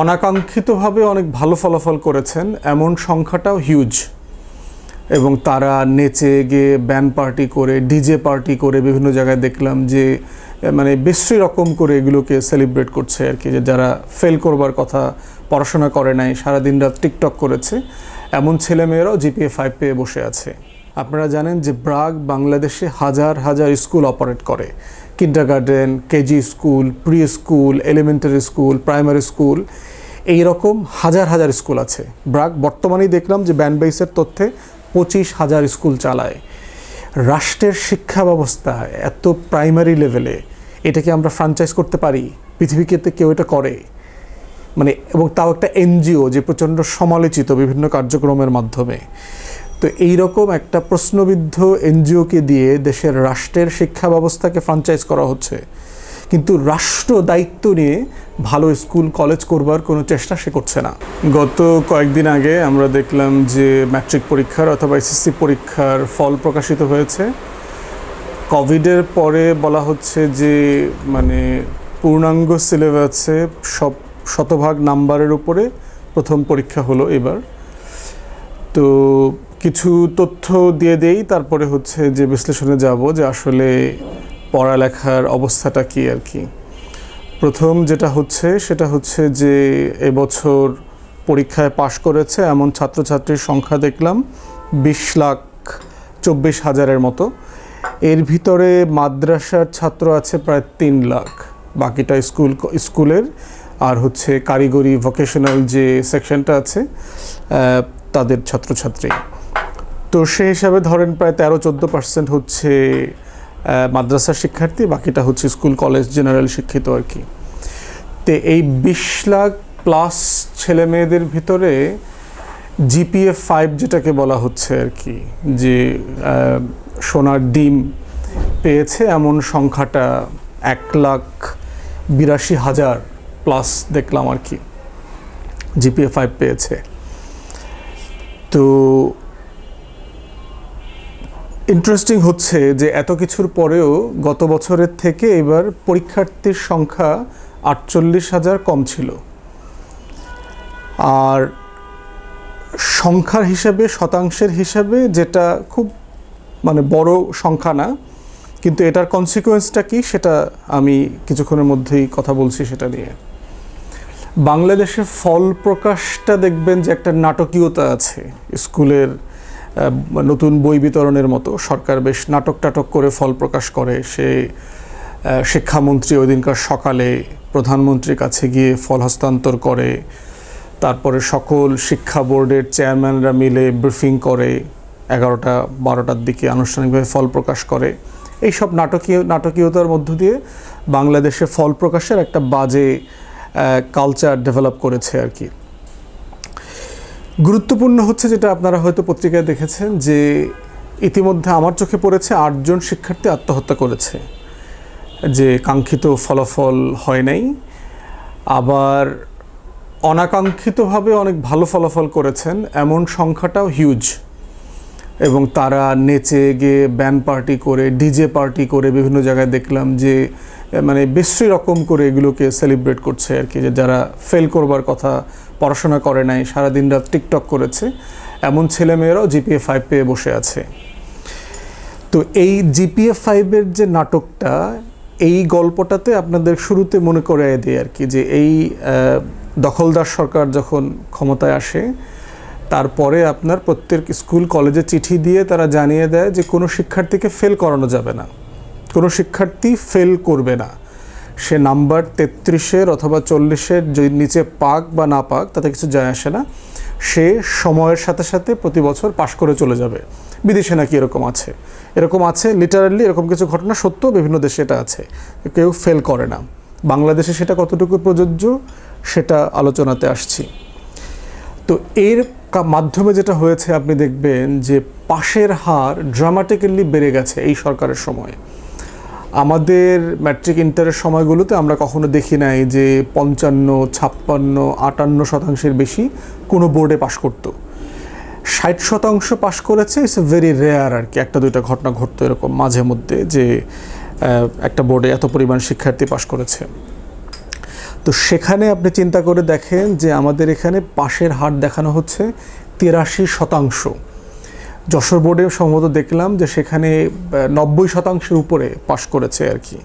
অনাকাঙ্ক্ষিতভাবে অনেক ভালো ফলাফল করেছেন, এমন সংখ্যাটাও হিউজ এবং তারা নেচে গিয়ে ব্যান্ড পার্টি করে ডিজে পার্টি করে বিভিন্ন জায়গায় দেখলাম যে মানে বিশ্রী রকম করে এগুলোকে সেলিব্রেট করছে আর কি, যে যারা ফেল করবার কথা পড়াশোনা করে নাই, সারাদিন রাত টিকটক করেছে, এমন ছেলেমেয়েরাও জিপিএ ফাইভ পেয়ে বসে আছে। আপনারা জানেন যে ব্রাগ বাংলাদেশে হাজার হাজার স্কুল অপারেট করে। Kindergarten KG school pre school elementary school primary school এই রকম হাজার হাজার স্কুল আছে। ব্রাগ বর্তমানেই দেখলাম যে ব্যান্ডবেসের তথ্যে পঁচিশ হাজার স্কুল চালায়। রাষ্ট্রের শিক্ষা ব্যবস্থা এত প্রাইমারি লেভেলে এটাকে আমরা ফ্রাঞ্চাইজ করতে পারি? পৃথিবীকে কেউ এটা করে? মানে এবং তাও একটা এনজিও যে প্রচণ্ড সমালোচিত বিভিন্ন কার্যক্রমের মাধ্যমে। তো এই রকম একটা প্রশ্নবিদ্ধ এনজিওকে দিয়ে দেশের রাষ্ট্রের শিক্ষা ব্যবস্থাকে ফ্রাঞ্চাইজ করা হচ্ছে। কিন্তু রাষ্ট্র দায়িত্ব নিয়ে ভালো স্কুল, কলেজ করবার কোনো চেষ্টা সে করছে না। গত কয়েকদিন আগে আমরা দেখলাম যে ম্যাট্রিক পরীক্ষার অথবা এসএসসি পরীক্ষার ফল প্রকাশিত হয়েছে। কোভিডের পরে বলা হচ্ছে যে মানে পূর্ণাঙ্গ সিলেবাসে সব শতভাগ নাম্বারের উপরে প্রথম পরীক্ষা হলো এবার। তো কিছু তথ্য দিয়ে দেই, তারপরে হচ্ছে যে বিশ্লেষণে যাব যে আসলে পড়ালেখার অবস্থাটা কি আর কি। প্রথম যেটা হচ্ছে, সেটা হচ্ছে যে এবছর পরীক্ষায় পাশ করেছে এমন ছাত্রছাত্রীর সংখ্যা দেখলাম বিশ লাখ চব্বিশ হাজারের মতো। এর ভিতরে মাদ্রাসার ছাত্র আছে প্রায় তিন লাখ। বাকিটা স্কুল, স্কুলের আর হচ্ছে কারিগরি ভোকেশনাল যে সেকশনটা আছে তাদের ছাত্রছাত্রী। তো সেই হিসাবে ধরেন প্রায় তেরো, চোদ্দ পার্সেন্ট হচ্ছে মাদ্রাসার শিক্ষার্থী, বাকিটা হচ্ছে স্কুল, কলেজ জেনারেল শিক্ষিত আর কি। তো এই বিশ লাখ প্লাস ছেলে মেয়েদের ভিতরে জিপিএফ ফাইভ যেটাকে বলা হচ্ছে আর কি, যে সোনার ডিম পেয়েছে এমন সংখ্যাটা এক লাখ বিরাশি হাজার প্লাস দেখলাম আর কি জিপিএ ফাইভ পেয়েছে। তো ইন্টারেস্টিং হচ্ছে যে এত কিছুর পরেও গত বছরের থেকে এবার পরীক্ষার্থীর সংখ্যা আটচল্লিশ হাজার কম ছিল। আর সংখ্যার হিসাবে, শতাংশের হিসাবে যেটা খুব মানে বড় সংখ্যা না, কিন্তু এটার কনসিকোয়েন্সটা কি সেটা আমি কিছুক্ষণের মধ্যেই কথা বলছি সেটা নিয়ে। বাংলাদেশে ফল প্রকাশটা দেখবেন যে একটা নাটকীয়তা আছে। স্কুলের নতুন বই বিতরণের মতো। সরকার বেশ নাটক টাটক করে ফল প্রকাশ করে। সে শিক্ষামন্ত্রী ওই দিনকার সকালে প্রধানমন্ত্রীর কাছে গিয়ে ফল হস্তান্তর করে। তারপরে সকল শিক্ষা বোর্ডের চেয়ারম্যানরা মিলে ব্রিফিং করে। এগারোটা, বারোটার দিকে আনুষ্ঠানিকভাবে ফল প্রকাশ করে। এইসব নাটকীয়, নাটকীয়তার মধ্য দিয়ে বাংলাদেশে ফল প্রকাশের একটা বাজে কালচার ডেভেলপ করেছে আর কি। গুরুত্বপূর্ণ হচ্ছে যেটা আপনারা হয়তো পত্রিকায় দেখেছেন যে ইতিমধ্যে আমার চোখে পড়েছে আটজন শিক্ষার্থী আত্মহত্যা করেছে, যে কাঙ্ক্ষিত ফলাফল হয় নাই। আবার অনাকাঙ্ক্ষিতভাবে অনেক ভালো ফলাফল করেছেন, এমন সংখ্যাটাও হিউজ এবং তারা নেচে গিয়ে ব্যান্ড পার্টি করে ডিজে পার্টি করে বিভিন্ন জায়গায় দেখলাম যে মানে বিশ্রী রকম করে এগুলোকে সেলিব্রেট করছে আর কি। যে যারা ফেল করবার কথা পড়াশোনা করে নাই, সারাদিন রাত টিকটক করেছে, এমন ছেলেমেয়েরাও জিপিএ ফাইভ পেয়ে বসে আছে। তো এই জিপিএ ফাইভের যে নাটকটা, এই গল্পটাতে আপনাদের শুরুতে মনে করে দেয় আর কি যে এই দখলদার সরকার যখন ক্ষমতায় আসে তারপরে আপনার প্রত্যেক স্কুল, কলেজে চিঠি দিয়ে তারা জানিয়ে দেয় যে কোনো শিক্ষার্থীকে ফেল করানো যাবে না। কোনো শিক্ষার্থী ফেল করবে না। সে নাম্বার তেত্রিশের অথবা চল্লিশের যে নিচে পাক বা না পাক, তাতে কিছু যায় আসে না। সে সময়ের সাথে সাথে প্রতি বছর পাশ করে চলে যাবে। বিদেশে নাকি এরকম আছে। এরকম আছে লিটারালি এরকম কিছু ঘটনা সত্য বিভিন্ন দেশে এটা আছে। কেউ ফেল করে না। বাংলাদেশে সেটা কতটুকু প্রযোজ্য, সেটা আলোচনাতে আসছি। তো এর মাধ্যমে যেটা হয়েছে, আপনি দেখবেন যে পাশের হার ড্রামাটিক্যালি বেড়ে গেছে এই সরকারের সময়। আমাদের ম্যাট্রিক ইন্টারের সময়গুলোতে আমরা কখনো দেখি নাই যে পঞ্চান্ন, ছাপ্পান্ন, আটান্ন শতাংশের বেশি কোনো বোর্ডে পাশ করতো। ষাট শতাংশ পাশ করেছে ইটস ভেরি রেয়ার আর কি, একটা দুইটা ঘটনা ঘটতো এরকম মাঝে মধ্যে যে একটা বোর্ডে এত পরিমাণ শিক্ষার্থী পাশ করেছে। তো সেখানে আপনি চিন্তা করে দেখেন যে আমাদের এখানে পাশের হার দেখানো হচ্ছে তিরাশি শতাংশ। যশোর বোর্ডে সম্ভবত দেখলাম যে সেখানে নব্বই শতাংশের উপরে পাশ করেছে আর কি।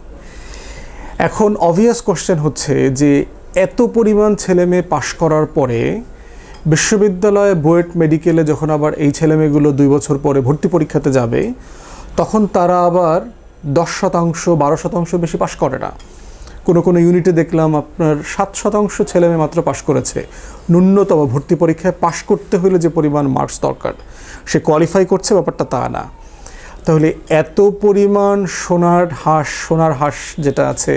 এখন অবভিয়াস কোশ্চেন হচ্ছে যে এত পরিমাণ ছেলে মেয়ে পাশ করার পরে বিশ্ববিদ্যালয়ে বুয়েট মেডিকেলে যখন আবার এই ছেলেমেয়েগুলো দুই বছর পরে ভর্তি পরীক্ষাতে যাবে, তখন তারা আবার দশ শতাংশ, বারো শতাংশ বেশি পাশ করে না। কোনো কোনো ইউনিটে দেখলাম আপনার সাত শতাংশ ছেলেমেয়ে মাত্র পাশ করেছে। ন্যূনতম ভর্তি পরীক্ষায় পাশ করতে হলে যে পরিমাণ মার্কস দরকার, সে কোয়ালিফাই করছে, ব্যাপারটা তা না। তাহলে এত পরিমাণ সোনার হাঁস সোনার হাঁস যেটা আছে,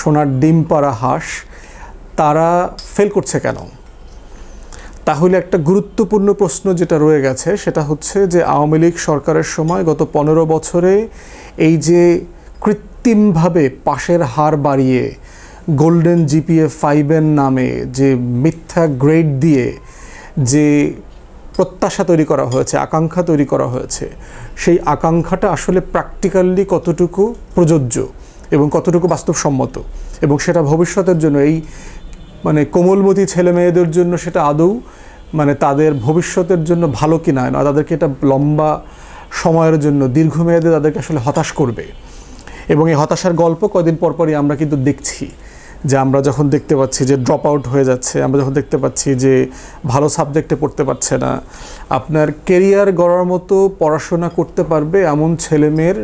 সোনার ডিম পাড়া হাঁস, তারা ফেল করছে কেন? তাহলে একটা গুরুত্বপূর্ণ প্রশ্ন যেটা রয়ে গেছে, সেটা হচ্ছে যে আওয়ামী লীগ সরকারের সময় গত পনেরো বছরে এই যে কৃত্রিমভাবে পাশের হার বাড়িয়ে গোল্ডেন জিপিএ ফাইভের নামে যে মিথ্যা গ্রেড দিয়ে যে প্রত্যাশা তৈরি করা হয়েছে, আকাঙ্ক্ষা তৈরি করা হয়েছে, সেই আকাঙ্ক্ষাটা আসলে প্র্যাকটিক্যালি কতটুকু প্রযোজ্য এবং কতটুকু বাস্তবসম্মত? এবং সেটা ভবিষ্যতের জন্য এই মানে কোমলমতি ছেলে মেয়েদের জন্য সেটা আদৌ মানে তাদের ভবিষ্যতের জন্য ভালো কি না? তাদেরকে এটা লম্বা সময়ের জন্য, দীর্ঘমেয়াদে তাদেরকে আসলে হতাশ করবে। এবং এই হতাশার গল্প কয়দিন পরপরই আমরা কিন্তু দেখছি যে আমরা যখন দেখতে পাচ্ছি যে ড্রপ আউট হয়ে যাচ্ছে, আমরা যখন দেখতে পাচ্ছি যে ভালো সাবজেক্টে পড়তে পারছে না, আপনার কেরিয়ার গড়ার মতো পড়াশোনা করতে পারবে এমন ছেলেমেয়ের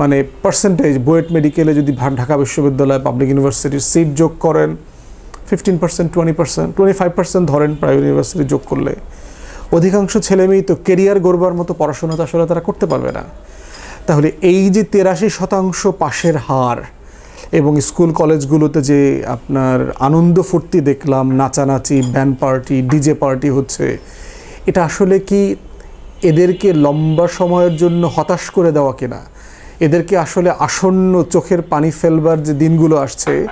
মানে পার্সেন্টেজ বুয়েট মেডিকেলে যদি ঢাকা বিশ্ববিদ্যালয় পাবলিক ইউনিভার্সিটির সিট যোগ করেন fifteen percent twenty percent twenty five percent ধরেন প্রাইভেট ইউনিভার্সিটি যোগ করলে, অধিকাংশ ছেলেমেয়েই তো কেরিয়ার গড়বার মতো পড়াশোনা তো আসলে তারা করতে পারবে না। তাহলে এই যে তেরাশি শতাংশ পাশের হার এবং স্কুল কলেজগুলোতে যে আপনার আনন্দ ফুর্তি দেখলাম, নাচানাচি ব্যান্ড পার্টি ডিজে পার্টি হচ্ছে, এটা আসলে কি এদেরকে লম্বা সময়ের জন্য হতাশ করে দেওয়া কিনা? এদেরকে আসলে আসন্ন চোখের পানি ফেলবার যে দিনগুলো আসছে,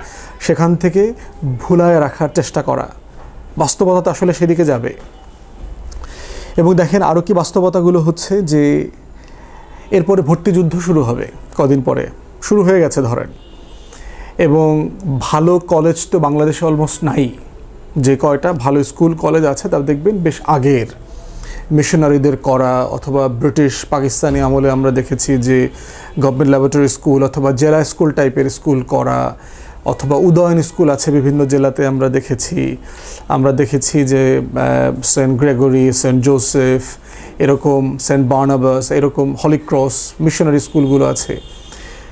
সেখান থেকে ভুলায় রাখার চেষ্টা করা। বাস্তবতা তো আসলে সেদিকে যাবে। এবং দেখেন আরও কি বাস্তবতাগুলো হচ্ছে যে এরপরে ভর্তি যুদ্ধ শুরু হবে, কদিন পরে। শুরু হয়ে গেছে ধরেন। এবং ভালো কলেজ তো বাংলাদেশে অলমোস্ট নাই। যে কয়টা ভালো স্কুল কলেজ আছে তা দেখবেন বেশ আগের। মিশনারিদের করা অথবা ব্রিটিশ, পাকিস্তানি আমলে আমরা দেখেছি যে গভর্নমেন্ট ল্যাবরেটরি স্কুল অথবা জেলা স্কুল টাইপের স্কুল করা অথবা উদয়ন স্কুল আছে বিভিন্ন জেলাতে আমরা দেখেছি। আমরা দেখেছি যে সেন্ট গ্রেগরি, সেন্ট জোসেফ, এরকম সেন্ট বার্নাবাস, এরকম হলিক্রস মিশনারি স্কুলগুলো আছে।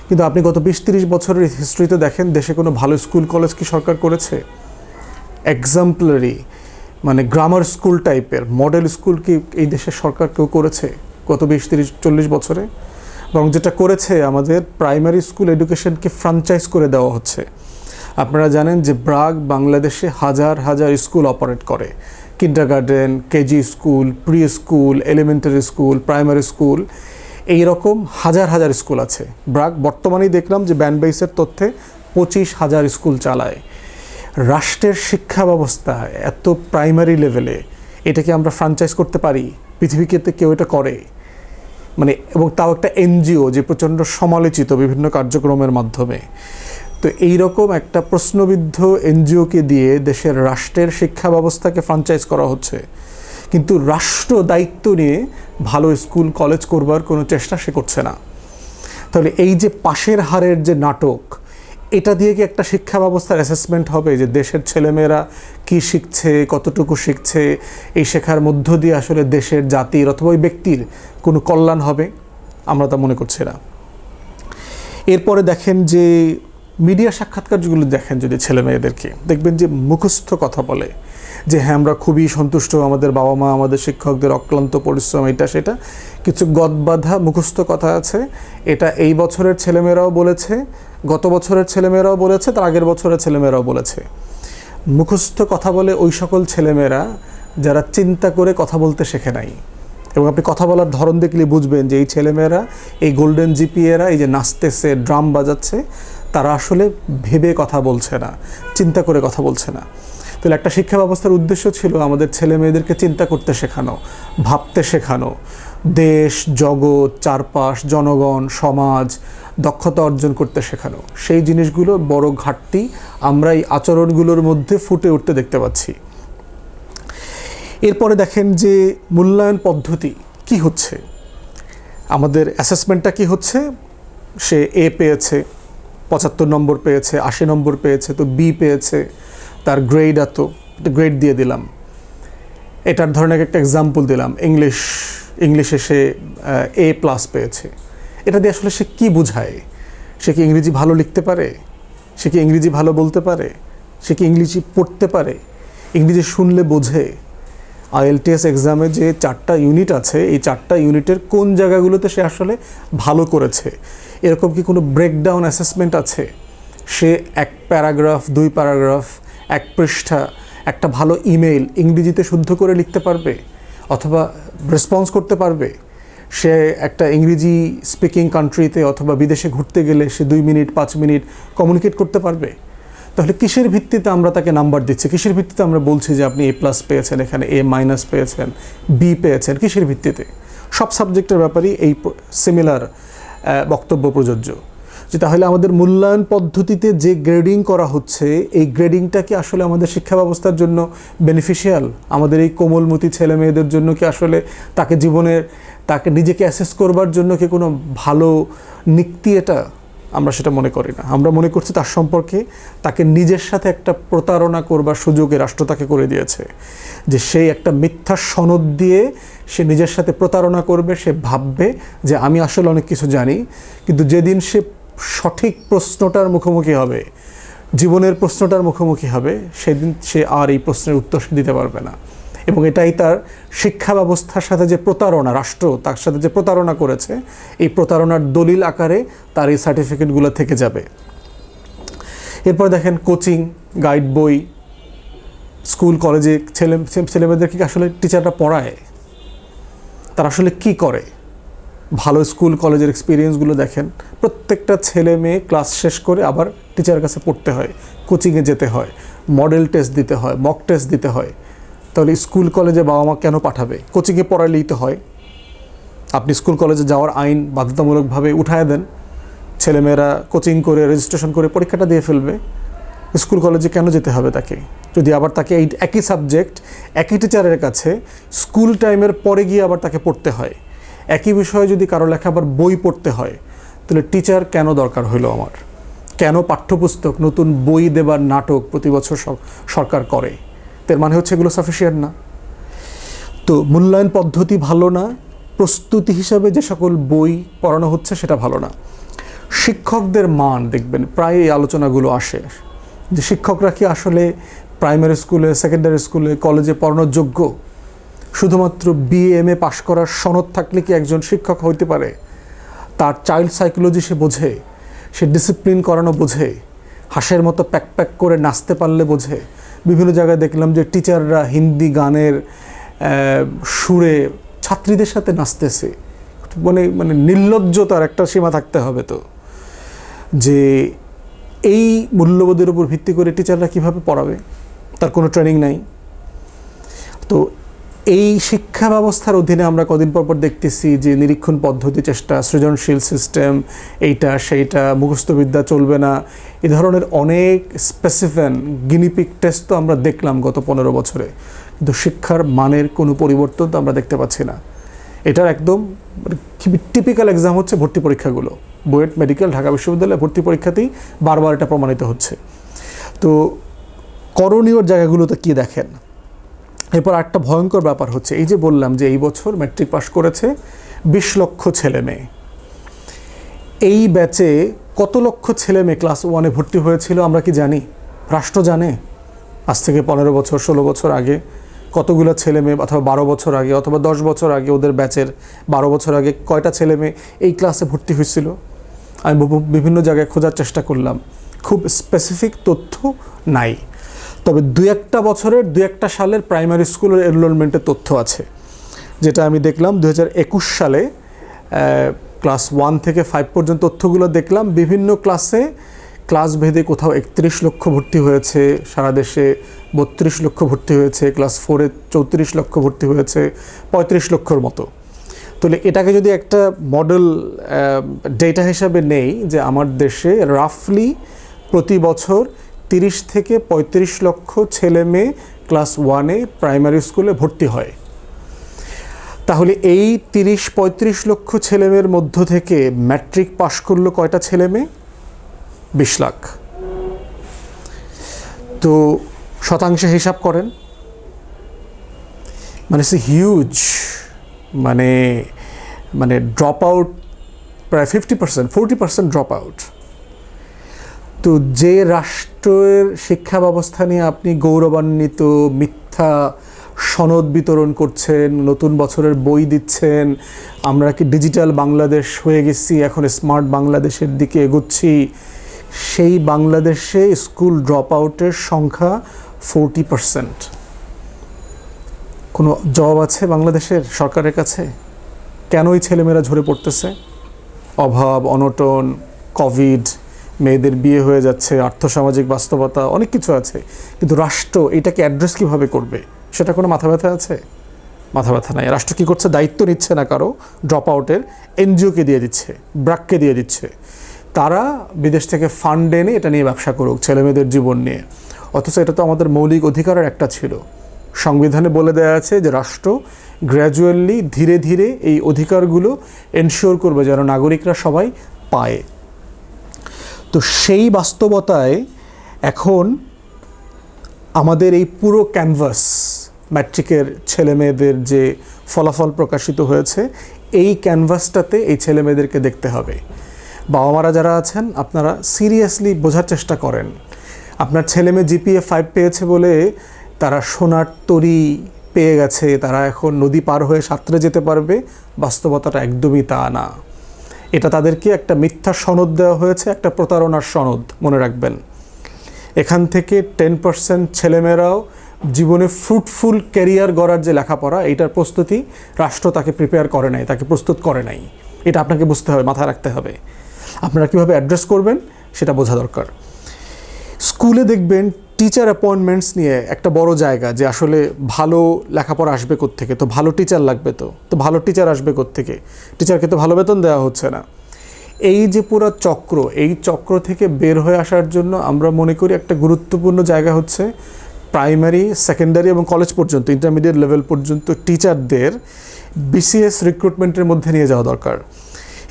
কিন্তু আপনি গত বিশ তিরিশ বছরের হিস্ট্রিতে দেখেন, দেশে কোনো ভালো স্কুল, কলেজ কি সরকার করেছে? এক্সাম্পলারি মানে গ্রামার স্কুল টাইপের মডেল স্কুল কি এই দেশের সরকার কেউ করেছে গত বিশ তিরিশ চল্লিশ বছরে? বরং যেটা করেছে আমাদের প্রাইমারি স্কুল এডুকেশনকে ফ্রাঞ্চাইজ করে দেওয়া হচ্ছে। আপনারা জানেন যে ব্রাগ বাংলাদেশে হাজার হাজার স্কুল অপারেট করে। Kindergarten KG school pre school elementary school, primary school এই রকম হাজার হাজার স্কুল আছে। ব্রাগ, বর্তমানেই দেখলাম যে ব্যানবেসের তথ্যে পঁচিশ হাজার স্কুল চালায়। রাষ্ট্রের শিক্ষা ব্যবস্থা এত প্রাইমারি লেভেলে এটাকে আমরা ফ্রাঞ্চাইজ করতে পারি? পৃথিবীতে কেউ এটা করে? মানে এবং তাও একটা এনজিও যে প্রচণ্ড সমালোচিত বিভিন্ন কার্যক্রমের মাধ্যমে। তো এই রকম একটা প্রশ্নবিদ্ধ এনজিওকে দিয়ে দেশের রাষ্ট্রের শিক্ষা ব্যবস্থাকে ফ্রাঞ্চাইজ করা হচ্ছে। কিন্তু রাষ্ট্র দায়িত্ব নিয়ে ভালো স্কুল, কলেজ করবার কোনো চেষ্টা সে করছে না। তাহলে এই যে পাশের হারের যে নাটক, এটা দিয়ে কি একটা শিক্ষা ব্যবস্থার অ্যাসেসমেন্ট হবে যে দেশের ছেলেমেয়েরা কি শিখছে, কতটুকু শিখছে? এই শেখার মধ্য দিয়ে আসলে দেশের জাতির অথবা ওই ব্যক্তির কোনো কল্যাণ হবে? আমরা তা মনে করছি না। এরপরে দেখেন যে মিডিয়া সাক্ষাৎকারগুলো দেখেন যদি ছেলে মেয়েদেরকে। দেখবেন যে মুখস্থ কথা বলে যে হ্যাঁ আমরা খুবই সন্তুষ্ট, আমাদের বাবা মা, আমাদের শিক্ষকদের অক্লান্ত পরিশ্রম, এটা সেটা। কিছু গদবাধা মুখস্থ কথা আছে, এটা এই বছরের ছেলেমেয়েরাও বলেছে, গত বছরের ছেলেমেয়েরাও বলেছে, তার আগের বছরের ছেলেমেয়েরাও বলেছে। মুখস্থ কথা বলে ওই সকল ছেলেমেয়েরা যারা চিন্তা করে কথা বলতে শেখে নাই। এবং আপনি কথা বলার ধরন দেখলে বুঝবেন যে এই ছেলেমেয়েরা এই গোল্ডেন জিপিএরা এই যে নাচতেছে, ড্রাম বাজাচ্ছে তারা আসলে ভেবে কথা বলছে না, চিন্তা করে কথা বলছে না। তাহলে একটা শিক্ষা ব্যবস্থার উদ্দেশ্য ছিল আমাদের ছেলে মেয়েদেরকে চিন্তা করতে শেখানো, ভাবতে শেখানো। দেশ, জগৎ, চারপাশ, জনগণ, সমাজ, দক্ষতা অর্জন করতে শেখানো। সেই জিনিসগুলো বড় ঘাটতি আমরা এই আচরণগুলোর মধ্যে ফুটে উঠতে দেখতে পাচ্ছি। এরপরে দেখেন যে মূল্যায়ন পদ্ধতি কি হচ্ছে? আমাদের অ্যাসেসমেন্টটা কি হচ্ছে? সে এ পেয়েছে। পঁচাত্তর নম্বর পেয়েছে, আশি নম্বর পেয়েছে, তো বি পেয়েছে, তার গ্রেড এত গ্রেড দিয়ে দিলাম। এটার ধরনের একটা এক্সাম্পল দিলাম ইংলিশ ইংলিশে সে এ প্লাস পেয়েছে। এটা দিয়ে আসলে সে কী বোঝায়? সে কি ইংরেজি ভালো লিখতে পারে? সে কি ইংরেজি ভালো বলতে পারে? সে কি ইংরেজি পড়তে পারে? ইংরেজি শুনলে বোঝে। আইএলটিএস এক্সামে যে চারটা ইউনিট আছে, এই চারটা ইউনিটের কোন জায়গাগুলোতে সে আসলে ভালো করেছে? এরকম কি কোনো ব্রেকডাউন অ্যাসেসমেন্ট আছে? সে এক প্যারাগ্রাফ, দুই প্যারাগ্রাফ, এক পৃষ্ঠা, একটা ভালো ইমেল ইংরেজিতে শুদ্ধ করে লিখতে পারবে? অথবা রেসপন্স করতে পারবে? সে একটা ইংরেজি স্পিকিং কান্ট্রিতে অথবা বিদেশে ঘুরতে গেলে সে দুই মিনিট, পাঁচ মিনিট কমিউনিকেট করতে পারবে? তাহলে কিসের ভিত্তিতে আমরা তাকে নাম্বার দিচ্ছি? কিসের ভিত্তিতে আমরা বলছি যে আপনি এ প্লাস পেয়েছেন, এখানে এ মাইনাস পেয়েছেন বি পেয়েছেন? কিসের ভিত্তিতে? সব সাবজেক্টের ব্যাপারেই এই সিমিলার বক্তব্য প্রযোজ্য। যে তাহলে আমাদের মূল্যায়ন পদ্ধতিতে যে গ্রেডিং করা হচ্ছে, এই গ্রেডিংটা কি আসলে আমাদের শিক্ষা ব্যবস্থার জন্য বেনিফিশিয়াল আমাদের এই কোমলমতি ছেলে মেয়েদের জন্য কি আসলে তাকে জীবনের, তাকে নিজেকে অ্যাসেস করবার জন্য কি কোনো ভালো নিক্তি এটা? আমরা সেটা মনে করি না। আমরা মনে করছি তার সম্পর্কে তাকে নিজের সাথে একটা প্রতারণা করবার সুযোগে রাষ্ট্র তাকে করে দিয়েছে। যে সেই একটা মিথ্যা সনদ দিয়ে সে নিজের সাথে প্রতারণা করবে, সে ভাববে যে আমি আসলে অনেক কিছু জানি, কিন্তু যেদিন সে সঠিক প্রশ্নটার মুখোমুখি হবে, জীবনের প্রশ্নটার মুখোমুখি হবে, সেদিন সে আর এই প্রশ্নের উত্তর দিতে পারবে না। এবং এটাই তার শিক্ষা ব্যবস্থার সাথে যে প্রতারণা, রাষ্ট্র তার সাথে যে প্রতারণা করেছে, এই প্রতারণার দলিল আকারে তার এই সার্টিফিকেটগুলো থেকে যাবে। এরপর দেখেন কোচিং, গাইড বই, স্কুল, কলেজে ছেলে, ছেলেমেয়েদেরকে আসলে টিচাররা পড়ায়? তারা আসলে কি করে? ভালো স্কুল, কলেজের এক্সপিরিয়েন্সগুলো দেখেন, প্রত্যেকটা ছেলে মেয়ে ক্লাস শেষ করে আবার টিচারের কাছে পড়তে হয়, কোচিংয়ে যেতে হয় মডেল টেস্ট দিতে হয় মক টেস্ট দিতে হয়। তাহলে স্কুল কলেজে বাবা মা কেন পাঠাবে? কোচিংয়ে পড়ালেই তো হয়। আপনি স্কুল কলেজে যাওয়ার আইন বাধ্যতামূলকভাবে উঠায় দেন। ছেলেমেয়েরা কোচিং করে রেজিস্ট্রেশন করে পরীক্ষাটা দিয়ে ফেলবে। স্কুল কলেজে কেন যেতে হবে তাকে? যদি আবার তাকে এই একই সাবজেক্ট একই টিচারের কাছে স্কুল টাইমের পরে গিয়ে আবার তাকে পড়তে হয়। একই বিষয়ে যদি কারও লেখা আবার বই পড়তে হয়, তাহলে টিচার কেন দরকার হইল আমার? কেন পাঠ্যপুস্তক, নতুন বই দেবার নাটক প্রতি বছর সরকার করে? তার মানে হচ্ছে এগুলো সাফিসিয়েন্ট না। তো মূল্যায়ন পদ্ধতি ভালো না, প্রস্তুতি হিসাবে যে সকল বই পড়ানো হচ্ছে সেটা ভালো না। শিক্ষকদের মান দেখবেন প্রায় এই আলোচনাগুলো আসে। যে শিক্ষকরা কি আসলে প্রাইমারি স্কুলে সেকেন্ডারি স্কুলে কলেজে পড়ানোর যোগ্য? শুধুমাত্র বিএমএ পাশ করার সনদ থাকলে কি একজন শিক্ষক হইতে পারে? তার চাইল্ড সাইকোলজি সে বোঝে, সে ডিসিপ্লিন করানো বোঝে, হাঁসের মতো প্যাক প্যাক করে নাচতে পারলে বোঝে। বিভিন্ন জায়গায় দেখলাম যে টিচাররা হিন্দি গানের সুরে ছাত্রীদের সাথে নাচতেছে। মানে মানে নির্লজ্জতার একটা সীমা থাকতে হবে তো। যে এই মূল্যবোধের উপর ভিত্তি করে টিচাররা কীভাবে পড়াবে? তার কোনো ট্রেনিং নাই। তো এই শিক্ষা ব্যবস্থার অধীনে আমরা কদিন পর পর দেখতেছি যে নিরীক্ষণ পদ্ধতি, চেষ্টা, সৃজনশীল সিস্টেম এইটা, সেইটা, মুখস্থবিদ্যা চলবে না। এ ধরনের অনেক স্পেসিফেন গিনিপিক টেস্ট তো আমরা দেখলাম গত পনেরো বছরে। কিন্তু শিক্ষার মানের কোনো পরিবর্তন তো আমরা দেখতে পাচ্ছি না। এটার একদম টিপিক্যাল এক্সাম হচ্ছে ভর্তি পরীক্ষাগুলো। বুয়েট মেডিকেল, ঢাকা বিশ্ববিদ্যালয়ে ভর্তি পরীক্ষাতেই বারবার এটা প্রমাণিত হচ্ছে। তো করণীয় জায়গাগুলোতে কী দেখেন? এরপর একটা ভয়ঙ্কর ব্যাপার হচ্ছে, এই যে বললাম যে এই বছর ম্যাট্রিক পাশ করেছে বিশ লক্ষ ছেলে মেয়ে। এই ব্যাচে কত লক্ষ ছেলে মেয়ে ক্লাস ওয়ানে ভর্তি হয়েছিল আমরা কি জানি? রাষ্ট্র জানে? আজ থেকে পনেরো বছর, ষোলো বছর আগে কতগুলো ছেলে মেয়ে অথবা বারো বছর আগে অথবা দশ বছর আগে ওদের ব্যাচের বারো বছর আগে কয়টা ছেলে মেয়ে এই ক্লাসে ভর্তি হয়েছিল? আমি বিভিন্ন জায়গায় খোঁজার চেষ্টা করলাম। খুব স্পেসিফিক তথ্য নাই। তবে দু একটা বছরের, দু একটা সালের প্রাইমারি স্কুলের এনরোলমেন্টের তথ্য আছে। যেটা আমি দেখলাম দু হাজার একুশ সালে ক্লাস ওয়ান থেকে ফাইভ পর্যন্ত তথ্যগুলো দেখলাম। বিভিন্ন ক্লাসে ক্লাস ভেদে কোথাও একত্রিশ লক্ষ ভর্তি হয়েছে, সারা দেশে বত্রিশ লক্ষ ভর্তি হয়েছে ক্লাস ফোরে চৌত্রিশ লক্ষ ভর্তি হয়েছে, পঁয়ত্রিশ লক্ষর মতো। তাহলে এটাকে যদি একটা মডেল ডেটা হিসাবে নেই যে আমার দেশে রাফলি প্রতি বছর তিরিশ থেকে পঁয়ত্রিশ লক্ষ ছেলে মেয়ে ক্লাস ওয়ানে প্রাইমারি স্কুলে ভর্তি হয়। তাহলে এই তিরিশ পঁয়ত্রিশ লক্ষ ছেলেমেয়ের মধ্য থেকে ম্যাট্রিক পাশ করল কয়টা ছেলে মেয়ে? বিশ লাখ। তো শতাংশে হিসাব করেন। মানে সে হিউজ মানে মানে ড্রপ আউট প্রায় fifty percent forty percent drop out তো যে রাষ্ট্রের শিক্ষা ব্যবস্থা নিয়ে আপনি গৌরবান্বিত মিথ্যা সনদ বিতরণ করছেন, নতুন বছরের বই দিচ্ছেন, আমরা কি ডিজিটাল বাংলাদেশ হয়ে গেছি, এখন স্মার্ট বাংলাদেশের দিকে এগোচ্ছি, সেই বাংলাদেশে স্কুল ড্রপ আউটের সংখ্যা ফোরটি পার্সেন্ট। কোনো জবাব আছে বাংলাদেশের সরকারের কাছে? কেনই ছেলেমেয়েরা ঝরে পড়তেছে? অভাব, অনটন, কোভিড মেয়েদের বিয়ে হয়ে যাচ্ছে, আর্থসামাজিক বাস্তবতা, অনেক কিছু আছে। কিন্তু রাষ্ট্র এটাকে অ্যাড্রেস কীভাবে করবে? সেটা কোনো মাথা ব্যথা আছে? মাথা ব্যথা নাই। রাষ্ট্র কী করছে? দায়িত্ব নিচ্ছে না কারও ড্রপ আউটের এনজিওকে দিয়ে দিচ্ছে ব্রাককে দিয়ে দিচ্ছে। তারা বিদেশ থেকে ফান্ড এনে এটা নিয়ে ব্যবসা করুক, ছেলেমেয়েদের জীবন নিয়ে। অথচ এটা তো আমাদের মৌলিক অধিকারের একটা ছিল। সংবিধানে বলে দেওয়া আছে যে রাষ্ট্র গ্র্যাজুয়ালি ধীরে ধীরে এই অধিকারগুলো এনশিওর করবে যেন নাগরিকরা সবাই পায়। তো সেই বাস্তবতায় এখন আমাদের এই পুরো ক্যানভাস ম্যাট্রিকের ছেলে মেয়েদের যে ফলাফল প্রকাশিত হয়েছে, এই ক্যানভাসটাতে এই ছেলে মেয়েদেরকে দেখতে হবে। বাবা মারা যারা আছেন, আপনারা সিরিয়াসলি বোঝার চেষ্টা করেন। আপনার ছেলে মেয়ে জিপিএ ফাইভ পেয়েছে বলে তারা সোনার তরি পেয়ে গেছে, তারা এখন নদী পার হয়ে সাঁতরে যেতে পারবে, বাস্তবতাটা একদমই তা না। এটা তাদেরকে একটা মিথ্যা সনদ দেওয়া হয়েছে, একটা প্রতারণার সনদ, মনে রাখবেন। এখান থেকে টেন পার্সেন্ট ছেলেমেয়েরাও জীবনে ফ্রুটফুল ক্যারিয়ার গড়ার যে লেখাপড়া, এইটার প্রস্তুতি রাষ্ট্র তাকে প্রিপেয়ার করে নাই, তাকে প্রস্তুত করে নাই। এটা আপনাকে বুঝতে হবে, মাথায় রাখতে হবে। আপনারা কীভাবে অ্যাড্রেস করবেন, সেটা বোঝা দরকার। স্কুলে দেখবেন টিচার অ্যাপয়েন্টমেন্টস নিয়ে একটা বড় জায়গা যে আসলে ভালো লেখাপড়া আসবে থেকে তো ভালো টিচার লাগবে তো? তো ভালো টিচার আসবে থেকে টিচারকে তো ভালো বেতন দেওয়া হচ্ছে না। এই যে পুরো চক্র, এই চক্র থেকে বের হয়ে আসার জন্য আমরা মনে করি একটা গুরুত্বপূর্ণ জায়গা হচ্ছে প্রাইমারি সেকেন্ডারি এবং কলেজ পর্যন্ত ইন্টারমিডিয়েট লেভেল পর্যন্ত টিচারদের বিসিএস রিক্রুটমেন্টের মধ্যে নিয়ে যাওয়া দরকার।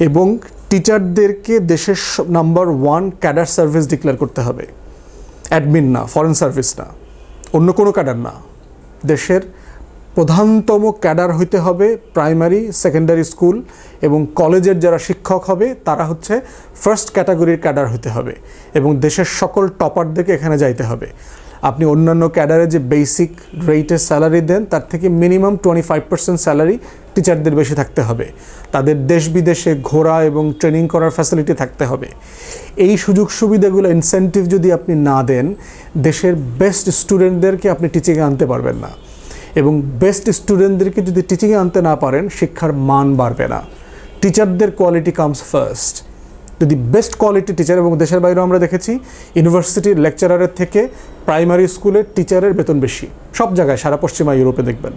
এবং টিচারদেরকে দেশের number one cadre service declare করতে হবে। অ্যাডমিন না ফরেন সার্ভিস না, অন্য কোনো ক্যাডার না। দেশের প্রধানতম ক্যাডার হইতে হবে প্রাইমারি, সেকেন্ডারি স্কুল এবং কলেজের যারা শিক্ষক হবে, তারা হচ্ছে ফার্স্ট ক্যাটাগরির ক্যাডার হতে হবে এবং দেশের সকল টপারদেরকে এখানে যাইতে হবে। আপনি অন্যান্য ক্যাডারে যে বেসিক রেটের স্যালারি দেন, তার থেকে minimum twenty five percent salary টিচারদের বেশি থাকতে হবে। তাদের দেশ বিদেশে ঘোরা এবং ট্রেনিং করার ফ্যাসিলিটি থাকতে হবে। এই সুযোগ সুবিধাগুলো ইনসেন্টিভ যদি আপনি না দেন, দেশের বেস্ট স্টুডেন্টদেরকে আপনি টিচিংয়ে আনতে পারবেন না। এবং বেস্ট স্টুডেন্টদেরকে যদি টিচিংয়ে আনতে না পারেন, শিক্ষার মান বাড়বে না। টিচারদের কোয়ালিটি কামস ফার্স্ট যদি বেস্ট কোয়ালিটি টিচার এবং দেশের বাইরেও আমরা দেখেছি ইউনিভার্সিটির লেকচারারের থেকে প্রাইমারি স্কুলের টিচারের বেতন বেশি। সব জায়গায়, সারা পশ্চিমা ইউরোপে দেখবেন।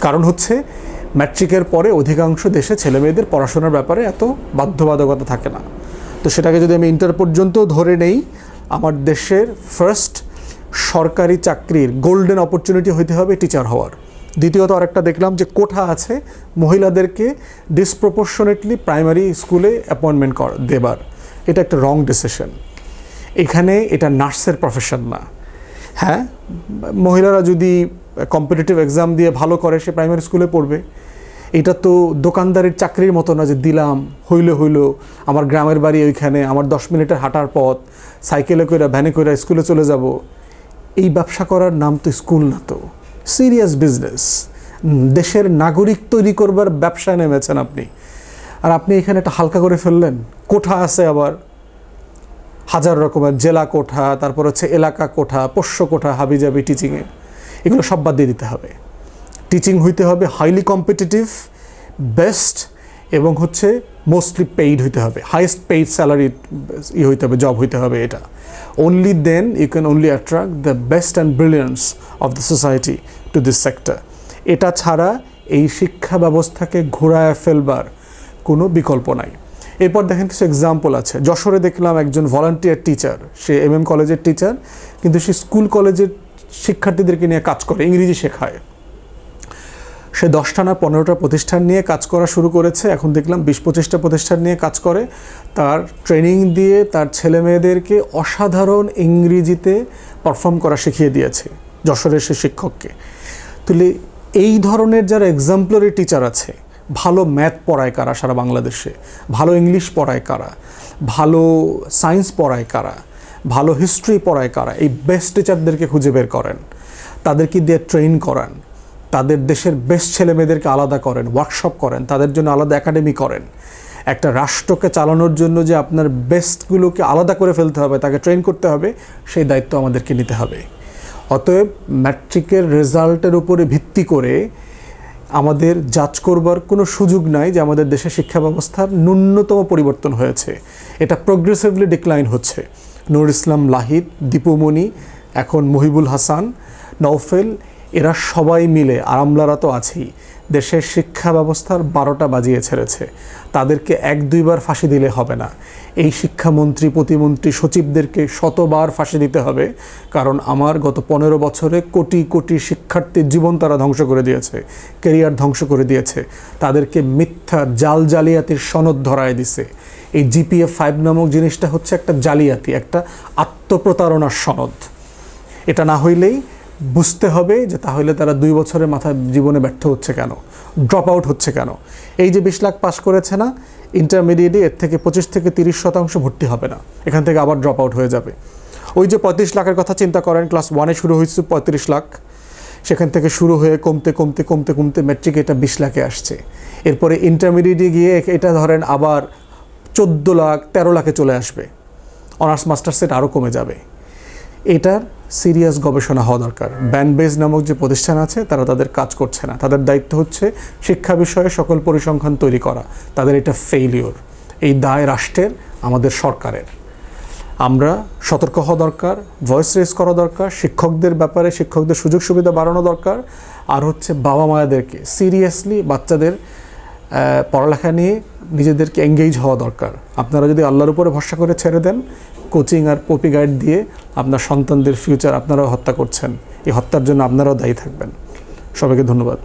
কারণ হচ্ছে ম্যাট্রিকের পরে অধিকাংশ দেশে ছেলে মেয়েদের পড়াশোনার ব্যাপারে এত বাধ্যবাধকতা থাকে না। তো সেটাকে যদি আমি ইন্টার পর্যন্ত ধরে নেই, আমার দেশের ফার্স্ট সরকারি চাকরির গোল্ডেন অপরচুনিটি হইতে হবে টিচার হওয়ার। দ্বিতীয়ত আরেকটা দেখলাম যে কোঠা আছে মহিলাদেরকে ডিসপ্রপোর্শনেটলি প্রাইমারি স্কুলে অ্যাপয়েন্টমেন্ট কর, দেবার। এটা একটা রং ডিসিশন এখানে এটা নার্সের প্রফেশন না। হ্যাঁ? মহিলারা যদি কম্পিটিটিভ এক্সাম দিয়ে ভালো করে সে প্রাইমারি স্কুলে পড়বে। এটা তো দোকানদারের চাকরির মতো না যে দিলাম, হইলে, হইল, আমার গ্রামের বাড়ি ওইখানে, আমার দশ মিনিটের হাঁটার পথ সাইকেলে করে ভ্যানে করে স্কুলে চলে যাব। এই ব্যবসা করার নাম তো স্কুল না তো। সিরিয়াস বিজনেস দেশের নাগরিক তৈরি করবার ব্যবসায় নেমেছেন আপনি। আর আপনি এখানে একটা হালকা করে ফেললেন, কোঠা আছে আবার। হাজার রকমের জেলা কোঠা, তারপর হচ্ছে এলাকা কোঠা, পোষ্য কোঠা, হাবিজাবি টিচিংয়ে এগুলো সব বাদ দিয়ে দিতে হবে। টিচিং হইতে হবে হাইলি কম্পিটিটিভ বেস্ট এবং হচ্ছে মোস্টলি পেইড হইতে হবে। হাইয়েস্ট পেইড স্যালারি ই হইতে হবে জব হইতে হবে এটা। Only then you can only attract the best and brilliance of the society to this sector এটা ছাড়া এই শিক্ষা ব্যবস্থাকে ঘোরায় ফেলবার কোনো বিকল্প নাই। এরপর দেখেন কিছু এক্সাম্পল আছে। যশোরে দেখলাম একজন ভলান্টিয়ার টিচার সে এম এম কলেজের টিচার কিন্তু সে স্কুল কলেজের শিক্ষার্থীদেরকে নিয়ে কাজ করে, ইংরেজি শেখায়। সে দশটা না পনেরোটা প্রতিষ্ঠান নিয়ে কাজ করা শুরু করেছে, এখন দেখলাম বিশ পঁচিশটা প্রতিষ্ঠান নিয়ে কাজ করে। তার ট্রেনিং দিয়ে তার ছেলে মেয়েদেরকে অসাধারণ ইংরেজিতে পারফর্ম করা শিখিয়ে দিয়েছে, যশোরের সে শিক্ষককে। তাহলে এই ধরনের যারা এক্সাম্পলারি টিচার আছে, ভালো ম্যাথ পড়ায় কারা সারা বাংলাদেশে? ভালো ইংলিশ পড়ায় কারা? ভালো সায়েন্স পড়ায় কারা? ভালো হিস্ট্রি পড়ায় কারা, এই বেস্ট টিচারদেরকে খুঁজে বের করেন। তাদেরকে দিয়ে ট্রেন করান? তাদের দেশের বেস্ট ছেলে মেয়েদেরকে আলাদা করেন ওয়ার্কশপ করেন, তাদের জন্য আলাদা একাডেমি করেন। একটা রাষ্ট্রকে চালানোর জন্য যে আপনার বেস্টগুলোকে আলাদা করে ফেলতে হবে, তাকে ট্রেন করতে হবে, সেই দায়িত্ব আমাদেরকে নিতে হবে। অতএব ম্যাট্রিকের রেজাল্টের উপরে ভিত্তি করে আমাদের জাজ করবার কোনো সুযোগ নাই যে আমাদের দেশের শিক্ষা ব্যবস্থার ন্যূনতম পরিবর্তন হয়েছে। এটা প্রোগ্রেসিভলি ডিক্লাইন হচ্ছে। নুর ইসলাম লাহিদ দীপুমণি এখন মহিবুল হাসান, নওফেল, এরা সবাই মিলে আর আমলারা তো আছেই, দেশের শিক্ষা ব্যবস্থার বারোটা বাজিয়ে ছেড়েছে, তাদেরকে এক দুইবার ফাঁসি দিলে হবে না। এই শিক্ষামন্ত্রী, প্রতিমন্ত্রী সচিবদেরকে শতবার ফাঁসি দিতে হবে, কারণ আমার গত পনেরো বছরে কোটি কোটি শিক্ষার্থীর জীবন তারা ধ্বংস করে দিয়েছে, কেরিয়ার ধ্বংস করে দিয়েছে, তাদেরকে মিথ্যা জাল জালিয়াতির সনদ ধরায় দিছে। এই জিপিএফ ফাইভ নামক জিনিসটা হচ্ছে একটা জালিয়াতি, একটা আত্মপ্রতারণার সনদ। এটা না হইলেই বুঝতে হবে যে তাহলে তারা দুই বছরের মাথায় জীবনে ব্যর্থ হচ্ছে কেন ড্রপ আউট হচ্ছে কেন। এই যে বিশ লাখ পাশ করেছে না ইন্টারমিডিয়েটে এর থেকে পঁচিশ থেকে তিরিশ শতাংশ ভর্তি হবে না, এখান থেকে আবার ড্রপ আউট হয়ে যাবে। ওই যে পঁয়ত্রিশ লাখের কথা চিন্তা করেন ক্লাস ওয়ানে শুরু হয়েছে পঁয়ত্রিশ লাখ, সেখান থেকে শুরু হয়ে কমতে কমতে কমতে কমতে ম্যাট্রিক এটা বিশ লাখে আসছে। এরপরে ইন্টারমিডিয়েটে গিয়ে এটা ধরেন আবার চোদ্দ লাখ, তেরো লাখে চলে আসবে। অনার্স, মাস্টার্স সেট আরও কমে যাবে। এটার সিরিয়াস গবেষণা হওয়া দরকার। ব্যানবেজ নামক যে প্রতিষ্ঠান আছে, তারা তাদের কাজ করছে না। তাদের দায়িত্ব হচ্ছে শিক্ষা বিষয়ে সকল পরিসংখ্যান তৈরি করা। তাদের এটা ফেইলিওর এই দায় রাষ্ট্রের, আমাদের সরকারের। আমরা সতর্ক হওয়া দরকার ভয়েস রেজ করা দরকার, শিক্ষকদের ব্যাপারে শিক্ষকদের সুযোগ সুবিধা বাড়ানো দরকার। আর হচ্ছে বাবা মায়েদেরকে সিরিয়াসলি বাচ্চাদের পড়ালেখা নিয়ে নিজেদেরকে এঙ্গেজ হওয়া দরকার। আপনারা যদি আল্লাহর উপরে ভরসা করে ছেড়ে দেন কোচিং আর পপি গাইড দিয়ে আপনার সন্তানদের ফিউচার আপনারাও হত্যা করছেন। এই হত্যার জন্য আপনারাও দায়ী থাকবেন। সবাইকে ধন্যবাদ।